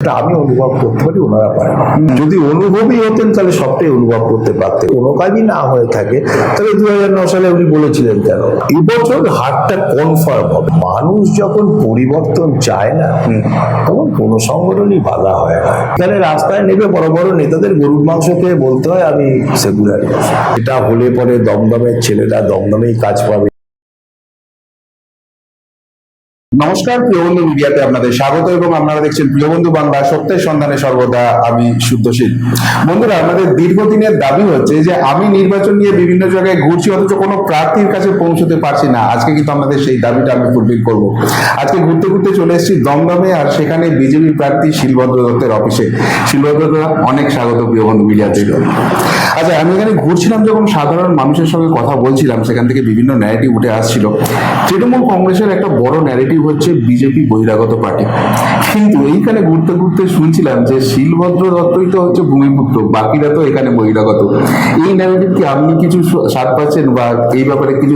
এটা আমি অনুভব করতে পারি, ওনারা পারে না। যদি অনুভবী হতেন, তাহলে সবটাই অনুভব করতে পারতেন। কোনো কাজই না হয়ে থাকে। তাহলে দু হাজার ন সালে উনি বলেছিলেন কেন? এবছর হারটা কনফার্ম হবে। মানুষ যখন পরিবর্তন চায় না, তখন কোনো সংগঠনই বাধা হয় না। এখানে রাস্তায় নেবে বড় বড় নেতাদের গরুর মাংস খেয়ে বলতে হয়, আমি সেকুলার এটা হলে পরে দমদমের ছেলেরা দমদমেই কাজ পাবে। নমস্কার প্রিয়বন্ধু মিডিয়াতে আপনাদের স্বাগত এবং আপনারা দেখছেন প্রিয়বন্ধু বাংলা সত্যের সন্ধানে সর্বদা আমি শুদ্ধশীল। বন্ধুরা, আমাদের দীর্ঘদিনের দাবি হচ্ছে যে আমি নির্বাচন নিয়ে বিভিন্ন জায়গায় ঘুরছি, অথচ কোনো প্রার্থীর কাছে পৌঁছতে পারছি না। আজকে কিন্তু আমাদের সেই দাবিটা আমি ফুলফিল করব। আজকে ঘুরতে ঘুরতে চলে এসেছি দমদমে আর সেখানে বিজেপি প্রার্থী শিলভদ্র দত্তের অফিসে। শিলভদ্র অনেক স্বাগত প্রিয়বন্ধু মিডিয়াতে। আচ্ছা আমি এখানে ঘুরছিলাম যখন সাধারণ মানুষের সঙ্গে কথা বলছিলাম, সেখান থেকে বিভিন্ন ন্যারেটিভ উঠে আসছিল। তৃণমূল কংগ্রেসের একটা বড় ন্যারেটিভ হচ্ছে বিজেপি বহিরাগত পার্টি। কিন্তু এইখানে ঘুরতে ঘুরতে শুনছিলাম যে শিলভদ্র দত্তই তো হচ্ছে ভূমিপুত্র বাকিরা তো এখানে বহিরাগত। এই ন্যারেটিভ কি আপনি কিছু স্বাদ পাচ্ছেন বা এই ব্যাপারে কিছু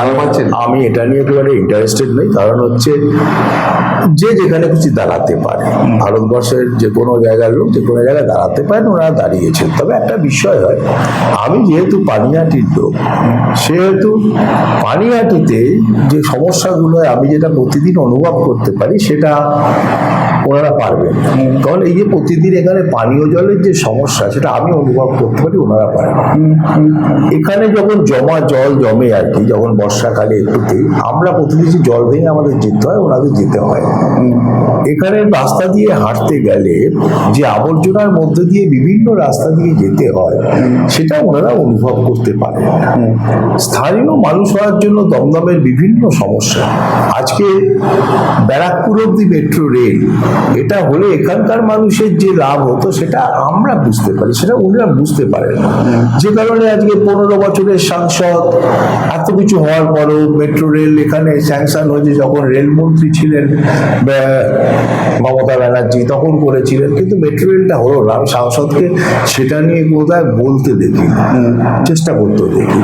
আলো পাচ্ছেন? আমি এটা নিয়ে একেবারে ইন্টারেস্টেড নই কারণ হচ্ছে যে যেখানে খুশি দাঁড়াতে পারে। ভারতবর্ষের যে কোনো জায়গার লোক যে কোনো জায়গায় দাঁড়াতে পারেন ওনারা দাঁড়িয়েছেন। তবে একটা বিষয় হয় আমি যেহেতু পানিহাটির লোক সেহেতু পানিহাটিতে যে সমস্যাগুলো আমি যেটা প্রতিদিন অনুভব করতে পারি সেটা ওনারা পারবেন। কারণ এই যে প্রতিদিন এখানে পানীয় জলের যে সমস্যা, সেটা আমি অনুভব করতে পারি ওনারা পারেন। এখানে যখন জমা জল জমে আর কি, যখন বর্ষাকালে একটুতেই আমরা প্রতিদিন জল ভেঙে আমাদের যেতে হয়, ওনাদের যেতে হয়। এখানে রাস্তা দিয়ে হাঁটতে গেলে যে আবর্জনার মধ্যে দিয়ে বিভিন্ন রাস্তা দিয়ে যেতে হয়, সেটা ওনারা অনুভব করতে পারে স্থানীয় মানুষ হওয়ার জন্য দমদমের বিভিন্ন সমস্যা। আজকে ব্যারাকপুর অব্দি মেট্রো রেল এটা হলে এখানকার মানুষের যে লাভ হতো, সেটা আমরা বুঝতে পারি, সেটা ওনারা বুঝতে পারেন যে কারণে আজকে পনেরো বছরের সাংসদ, এত কিছু হওয়ার পরও মেট্রো রেল এখানে স্যাংশন হয়েছে, যখন রেলমন্ত্রী ছিলেন মমতা ব্যানার্জি তখন করেছিলেন, কিন্তু মেট্রো রেলটা হলো না। সাংসদকে সেটা নিয়ে কোথায় বলতে দেখি চেষ্টা করতে দেখি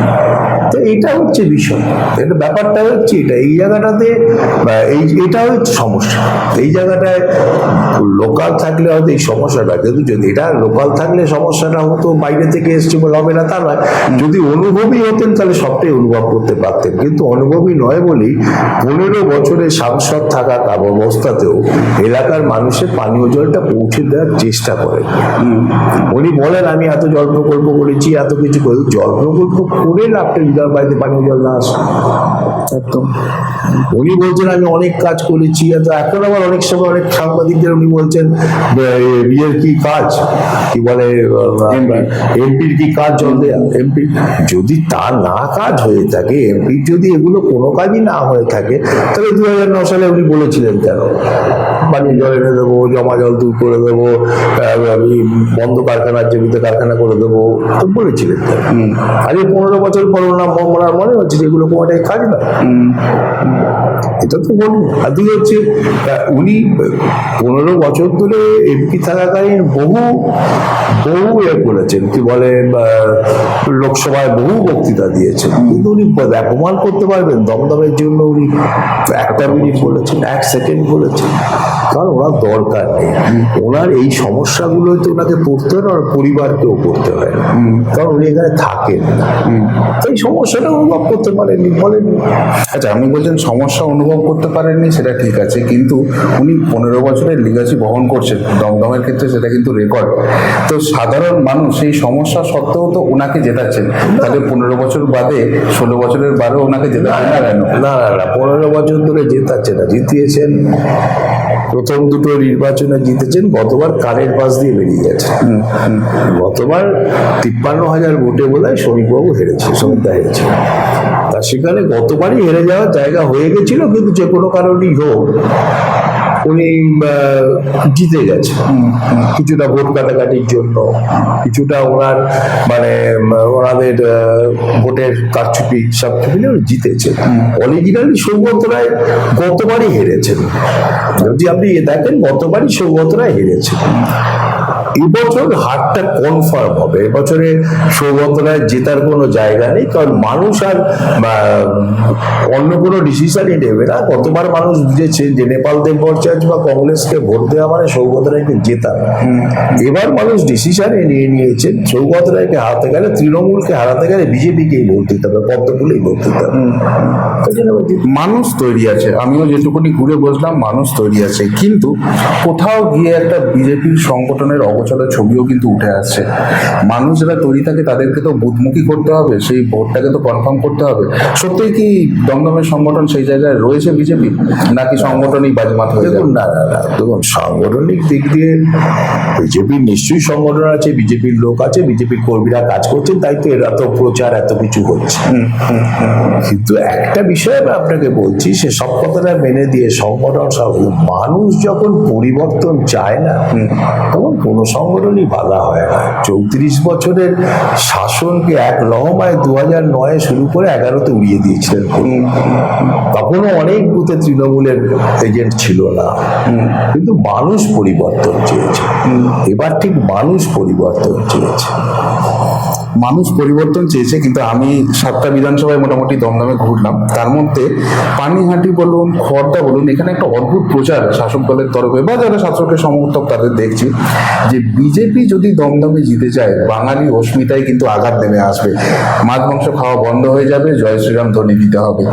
তো এইটা হচ্ছে বিষয়। এটা ব্যাপারটা হচ্ছে এটা, এই জায়গাটাতে এই, এটা হচ্ছে সমস্যা। এই জায়গাটায় লোকাল থাকলে হয়তো এই সমস্যাটা, কিন্তু যদি এটা লোকাল থাকলে সমস্যাটা হতো বাইরে থেকে এসছে বলে হবে না, তা নয়। যদি অনুভবী হতেন, তাহলে সবটাই অনুভব করতে পারতেন। কিন্তু অনুভবী নয় বলেই পনেরো বছরের সাংসদ থাকা অবস্থাতেও এলাকার মানুষের পানীয় জলটা পৌঁছে দেওয়ার চেষ্টা করেন। উনি বলেন, আমি এত জল প্রকল্প করেছি, এত কিছু করি জল প্রকল্প করে লাভটা বিধান বাড়িতে পানীয় জল না আসে একদম। উনি বলছেন আমি অনেক কাজ করেছি। এত এখন আবার অনেক সময় অনেক সাংবাদিকদের উনি বলছেন ইয়ের কি কাজ? কি বলে এমপির কি কাজ জল দেয়া এমপি যদি তা না কাজ হয়ে থাকে এমপির যদি এগুলো কোনো কাজই না হয়ে থাকে তাহলে দু হাজার ন সালে উনি বলেছিলেন কেন? পানীয় জল এনে দেবো জমা জল দূর করে দেবো আমি বন্ধ কারখানার জমিতে কারখানা করে দেবো। তো বলেছিলেন কেন? আজ পনেরো বছর পর মনে হচ্ছে যে এগুলো কোনো একটা কাজ না। এটা তো বলুন হচ্ছে উনি পনেরো বছর ধরে এমপি থাকাকালীন বহু বহু এ করেছেন কি বলে লোকসভায় বহু বক্তৃতা দিয়েছেন। কিন্তু উনি অপমান করতে পারবেন দমদমের জন্য উনি একটা মিনিট বলেছেন এক সেকেন্ড বলেছেন। কারণ ওনার দরকার নেই। ওনার এই সমস্যাগুলো তো ওনাকে পড়তে হয় না ওনার পরিবারকেও পড়তে হয় কারণ উনি এখানে থাকেন না। এই সমস্যাটা অনুভব করতে পারেননি বলেন আচ্ছা আপনি বলছেন সমস্যা অনুভব করতে পারেননি সেটা ঠিক আছে কিন্তু উনি পনেরো বছরের লিগাসি বহন করছেন দমদমের ক্ষেত্রে সেটা কিন্তু রেকর্ড। তো সাধারণ মানুষ সেই সমস্যা সত্ত্বেও তো ওনাকে জেতাচ্ছেন। তাহলে পনেরো বছর বাদে ষোলো বছরের বাদেও ওনাকে জেতাচ্ছেন না কেন? না না না পনেরো বছর ধরে জেতাচ্ছে না জিতিয়েছেন। প্রথম দুটো নির্বাচনে জিতেছেন গতবার কানের পাশ দিয়ে বেরিয়ে গেছে। গতবার তিপ্পান্ন হাজার ভোটে বোধ হয় শ্রমিকবাবু হেরেছে শ্রমিকদা হেরেছে। তা সেখানে গতবারই হেরে যাওয়ার জায়গা হয়ে গেছিল কিন্তু যে কোনো কারণেই হোক উনি জিতে গেছে কিছুটা ভোট কাটাকাটির জন্য কিছুটা ওনার মানে ওনাদের ভোটের কারচুপি সব মিলে জিতেছে অরিজিনালি সৌগত রায় গতবারই হেরেছেন। যদি আপনি দেখেন, গতবারই সৌগত রায় হেরেছেন। এবছর হারটা কনফার্ম হবে। এবছরে সৌগত রায় জেতার কোনো জায়গা নেই, কারণ মানুষ আর অন্য কোনো ডিসিশনই নেবে না। গতবার মানুষ বুঝেছে যে নেপাল দেব ভট্টাচার্য বা কংগ্রেসকে ভোট দেওয়া মানে সৌগত রায়কে জেতা। এবার মানুষ ডিসিশনে নিয়ে নিয়েছেন সৌগত রায়কে হারাতে গেলে, তৃণমূলকে হারাতে গেলে বিজেপিকেই ভোট দিতে হবে, পদ্মফুলেই ভোট দিতে হবে। মানুষ তৈরি আছে, আমিও যেটুকুনি ঘুরে বসলাম, মানুষ তৈরি আছে। কিন্তু কোথাও গিয়ে একটা বিজেপির সংগঠনের অগোচরের ছবিও কিন্তু উঠে আসছে। মানুষ যারা তৈরি থাকে তাদেরকে তো বুথমুখী করতে হবে সেই ভোটটাকে তো কনফার্ম করতে হবে। সত্যি কি দমদমের সংগঠন সেই জায়গায় রয়েছে বিজেপি? নাকি সংগঠনই বাজিমাত হয়ে যাবে? দেখুন না না না দেখুন সাংগঠনিক দিক দিয়ে বিজেপির নিশ্চয়ই সংগঠন আছে বিজেপির লোক আছে বিজেপির কর্মীরা কাজ করছেন তাই তো এরা তো প্রচার এত কিছু হচ্ছে কিন্তু একটা বিষয় আমি আপনাকে বলছি সে সব কথাটা মেনে দিয়ে সংগঠন সব মানুষ যখন পরিবর্তন চায় না তখন কোনো সংগঠনই বাধা হয় চৌত্রিশ বছরের শাসনকে এক লহমায় দু হাজার নয় শুরু করে এগারোতে উড়িয়ে দিয়েছিলেন তখনও অনেক বুথে তৃণমূলের এজেন্ট ছিল না। কিন্তু মানুষ পরিবর্তন চেয়েছে। এবার ঠিক মানুষ পরিবর্তন চেয়েছে। মানুষ পরিবর্তন চেয়েছে কিন্তু আমি সাতটা বিধানসভায় মোটামুটি দমদমে ঘুরলাম। তার মধ্যে পানিহাটি বলুন খড়দা বলুন এখানে একটা অদ্ভুত প্রচার শাসক দলের তরফে বা যারা শাসকের সমর্থক তাদের দেখছি যে বিজেপি যদি দমদমে জিতে যায় বাঙালি অস্মিতায় কিন্তু আঘাত নেমে আসবে। মাছ মাংস খাওয়া বন্ধ হয়ে যাবে জয় শ্রীরাম ধ্বনি দিতে হবে।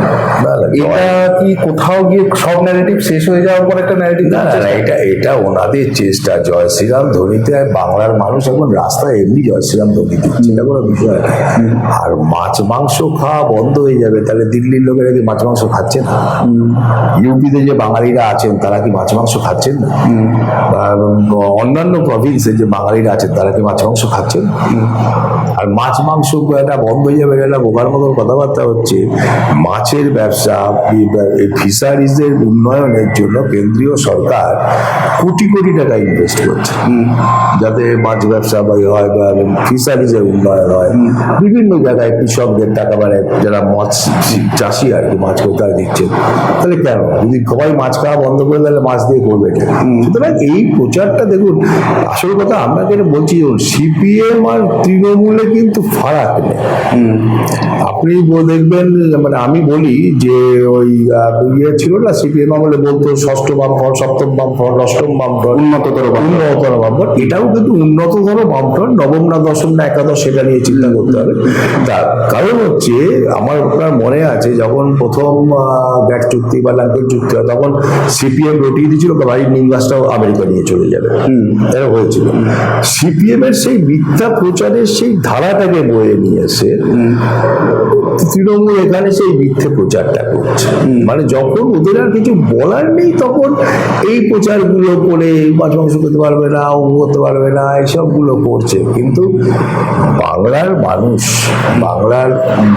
এটা কি কোথাও গিয়ে সব ন্যারেটিভ শেষ হয়ে যাওয়ার পর একটা ন্যারেটিভ না, এটা এটা ওনাদের চেষ্টা জয় শ্রীরাম ধ্বনিতে বাংলার মানুষ এখন রাস্তায় এমনি জয় শ্রীরাম ধ্বনি দিচ্ছে। কোনো বিষয় আর মাছ মাংস খাওয়া বন্ধ হয়ে যাবে। তাহলে দিল্লির লোকেরা কি মাছ মাংস খাচ্ছে না ইউপিতে যে বাঙালিরা আছেন, তারা কি মাছ মাংস খাচ্ছেন? না অন্যান্য প্রভিন্সে যে বাঙালিরা আছেন, তারা কি মাছ মাংস খাচ্ছেন? আর মাছ মাংস এটা বন্ধ হয়ে যাবে এটা বোকার মতন কথাবার্তা হচ্ছে। মাছের ব্যবসা ফিশারিজের উন্নয়নের জন্য কেন্দ্রীয় সরকার কোটি কোটি টাকা ইনভেস্ট করছে। যাতে মাছ ব্যবসা বা হয় বা ফিশারিজের উন্নয়ন হয় বিভিন্ন জায়গায় কৃষকদের টাকা মানে যারা মাছ চাষি আর কি মাছ কোথায় দিচ্ছে তাহলে কেন? যদি সবাই মাছ খাওয়া বন্ধ করে তাহলে মাছ দিয়ে করবে সুতরাং এই প্রচারটা দেখুন আসল কথা আমরা যেটা বলছি সিপিএম আর তৃণমূলে কিন্তু ফারাক নেই। আপনি দেখবেন মানে আমি বলি যে ওই ইয়ে ছিল না সিপিএম আমলে বলতো ষষ্ঠ বামফ্রন্ট সপ্তম বামফ্রন্ট অষ্টম বামফ্রন্ট উন্নততর উন্নততর বামফ্রন্ট। এটাও কিন্তু উন্নততর বামফ্রন্ট নবম না দশম না একাদশ সেটা নিয়ে চিন্তা করতে হবে। তার কারণ হচ্ছে আমার আপনার মনে আছে যখন প্রথম ব্যাট চুক্তি বা লাঙ্কের চুক্তি হয় তখন সিপিএম রটিয়ে দিয়েছিল বাড়ির নিম গাছটাও আমেরিকা নিয়ে চলে যাবে। এটা হয়েছিল। সিপিএম এর সেই মিথ্যা প্রচারের সেই ধারাটাকে বয়ে নিয়ে এসে তৃণমূল এখানে সেই মিথ্যে প্রচারটা করছে। মানে যখন ওদের আর কিছু বলার নেই তখন এই প্রচারগুলো করে মাছ মাংস করতে পারবে না ও করতে পারবে না এইসবগুলো করছে। কিন্তু বাংলার মানুষ, বাংলার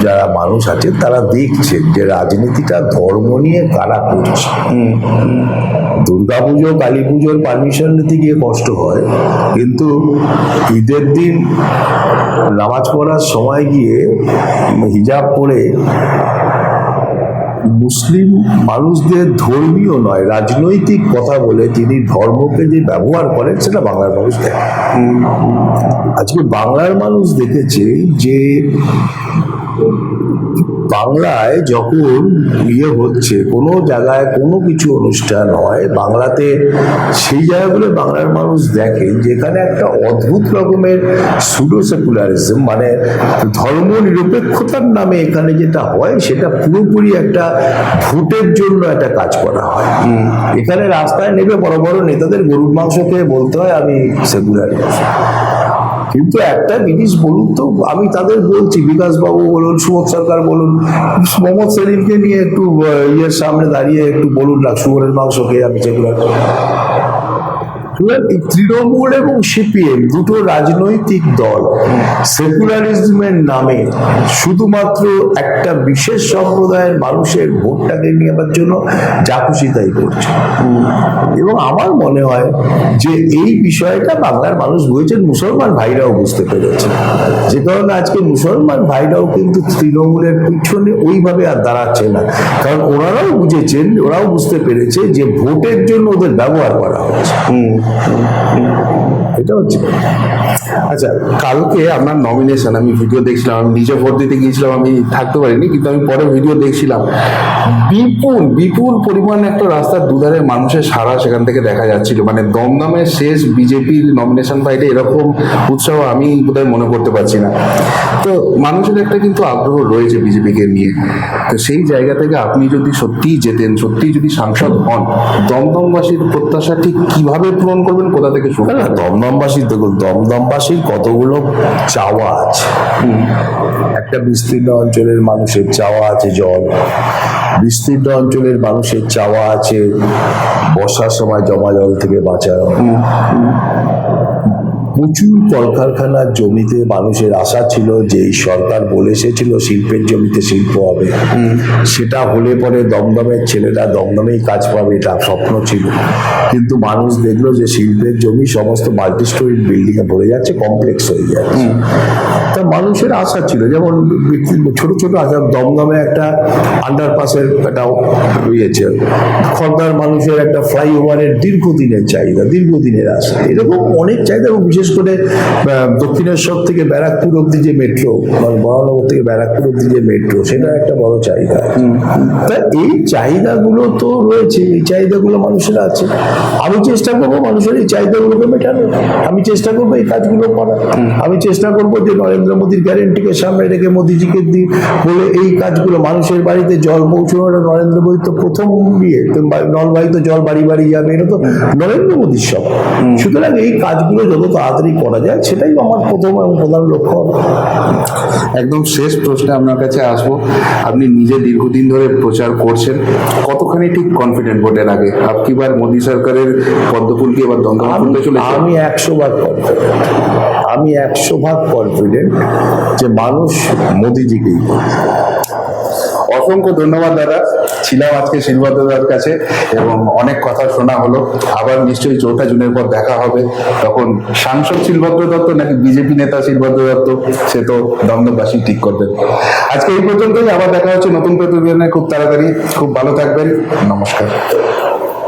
যারা মানুষ আছে, তারা দেখছেন যে রাজনীতিটা ধর্ম নিয়ে কারা করছে। দুর্গাপুজো কালী পুজোর পারমিশন নিতে গিয়ে কষ্ট হয়, কিন্তু ঈদের দিন নামাজ পড়ার সময় গিয়ে হিজাব পরে মুসলিম মানুষদের ধর্মীয় নয়, রাজনৈতিক কথা বলে তিনি ধর্মকে যে ব্যবহার করেন সেটা বাংলার মানুষ দেখে। আজকে বাংলার মানুষ দেখেছে যে বাংলায় যখন ইয়ে হচ্ছে কোনো জায়গায় কোনো কিছু অনুষ্ঠান হয় বাংলাতে সেই জায়গাগুলো বাংলার মানুষ দেখে যেখানে একটা অদ্ভুত রকমের সুডো সেকুলারিজম মানে ধর্ম নিরপেক্ষতার নামে এখানে যেটা হয় সেটা পুরোপুরি একটা ভোটের জন্য একটা কাজ করা হয়। এখানে রাস্তায় নেবে বড় বড় নেতাদের গরুর মাংস খেয়ে বলতে হয় আমি সেকুলারিস্ট কিন্তু একটা জিনিস বলুন তো, আমি তাদের বলছি বিকাশ বাবু বলুন সুবোধ সরকার বলুন মোহাম্মদ সেলিমকে নিয়ে একটু ইয়ের সামনে দাঁড়িয়ে একটু বলুন না শুয়োরের মাংস খেয়ে আমি এই তৃণমূল এবং সিপিএম দুটো রাজনৈতিক দল সেকুলারিজমের নামে শুধুমাত্র একটা বিশেষ সম্প্রদায়ের মানুষের ভোটটাকে নেওয়ার জন্য যা খুশি তাই করছে। এবং আমার মনে হয় যে এই বিষয়টা বাংলার মানুষ বুঝেছেন, মুসলমান ভাইরাও বুঝতে পেরেছে। যে কারণে আজকে মুসলমান ভাইরাও কিন্তু তৃণমূলের পিছনে ওইভাবে আর দাঁড়াচ্ছে না। কারণ ওনারাও বুঝেছেন, ওরাও বুঝতে পেরেছে যে ভোটের জন্য ওদের ব্যবহার করা হচ্ছে। এটা হচ্ছে আচ্ছা কালকে আপনার নমিনেশন আমি ভিডিও দেখছিলাম, আমি নিজে ভোট দিতে গিয়েছিলাম, আমি থাকতে পারিনি, কিন্তু আমি পরে ভিডিও দেখছিলাম। বিপুল বিপুল পরিমাণ একটা রাস্তার দুধারে মানুষের সারা সেখান থেকে দেখা যাচ্ছিল। মানে দমদমের শেষ বিজেপির নমিনেশন ফাইটে এরকম উৎসাহ আমি বোধহয় মনে করতে পারছি না। তো মানুষের একটা কিন্তু আগ্রহ রয়েছে বিজেপিকে নিয়ে। তো সেই জায়গা থেকে আপনি যদি সত্যিই যেতেন, সত্যিই যদি সাংসদ হন, দমদমবাসীর প্রত্যাশা ঠিক কীভাবে পূরণ করবেন, কোথা থেকে শুরু না দমদমবাসীর দেখুন দমদমবাসীর কতগুলো চাওয়া আছে? একটা বিস্তীর্ণ অঞ্চলের মানুষের চাওয়া আছে জল। বিস্তীর্ণ অঞ্চলের মানুষের চাওয়া আছে বর্ষার সময় জমা জল থেকে বাঁচানো। প্রচুর কলকারখানার জমিতে মানুষের আশা ছিল যে সরকার বলে এসেছিল শিল্পের জমিতে শিল্প হবে। সেটা হলে পরে দমদমের ছেলেরা দমদমেই কাজ পাবে এটা স্বপ্ন ছিল। কিন্তু মানুষ দেখল যে শিল্পের জমি সমস্ত মাল্টি স্টোরি বিল্ডিং এ ভরে যাচ্ছে কমপ্লেক্স হয়ে যাচ্ছে। তা মানুষের আশা ছিল যেমন ছোট ছোট আশা দমদমে একটা আন্ডারপাসের একটা ইয়েছে খর্দার মানুষের একটা ফ্লাইওভারের দীর্ঘদিনের চাহিদা দীর্ঘদিনের আশা। এরকম অনেক চাহিদা এবং বিশেষ করে দক্ষিণেশ্বর থেকে ব্যারাকপুর অব্দি যে মেট্রো মানে বরানগর থেকে ব্যারাকপুর অব্দি যে মেট্রো সেটা একটা বড় চাহিদা। তা এই চাহিদাগুলো তো রয়েছে, এই চাহিদাগুলো মানুষের আছে। আমি চেষ্টা করব মানুষের এই চাহিদাগুলোকে মেটানো। আমি চেষ্টা করব এই কাজগুলো করার। আমি চেষ্টা করব যে নরেন্দ্র মোদীর গ্যারেন্টিকে সামনে রেখে মোদীজিকে দিয়ে বলে এই কাজগুলো মানুষের বাড়িতে জল পৌঁছানোটা নরেন্দ্র মোদী তো প্রথম তো নলবাহিত জল বাড়ি বাড়ি যাবে, এটা তো নরেন্দ্র মোদীর সব সুতরাং এই কাজগুলো যত তাড়াতাড়ি করা যায় সেটাই আমার প্রথম এবং প্রধান লক্ষ্য। একদম শেষ প্রশ্নে আপনার কাছে আসব। আপনি নিজে দীর্ঘদিন ধরে প্রচার করছেন কতখানি ঠিক কনফিডেন্ট ভোটের আগে? আপকিবার মোদী সরকারের পদ্মফুল কি এবার আমি ফুলতে চলেছে আমি একশো ভাগ কনফিডেন্ট আমি একশো ভাগ কনফিডেন্ট যে মানুষ মোদিজিকেই অসংখ্য ধন্যবাদ দাদা। ছিলাম আজকে শিলভদ্র দাদার কাছে এবং অনেক কথা শোনা হলো। আবার নিশ্চয়ই চৌঠা জুনের পর দেখা হবে। তখন সাংসদ শিলভদ্র দত্ত নাকি বিজেপি নেতা শিলভদ্র দত্ত, সে তো দমদমবাসী ঠিক করবেন। আজকে এই পর্যন্তই। আবার দেখা হচ্ছে নতুন প্রতিবেদনে। খুব তাড়াতাড়ি। খুব ভালো থাকবেন। নমস্কার।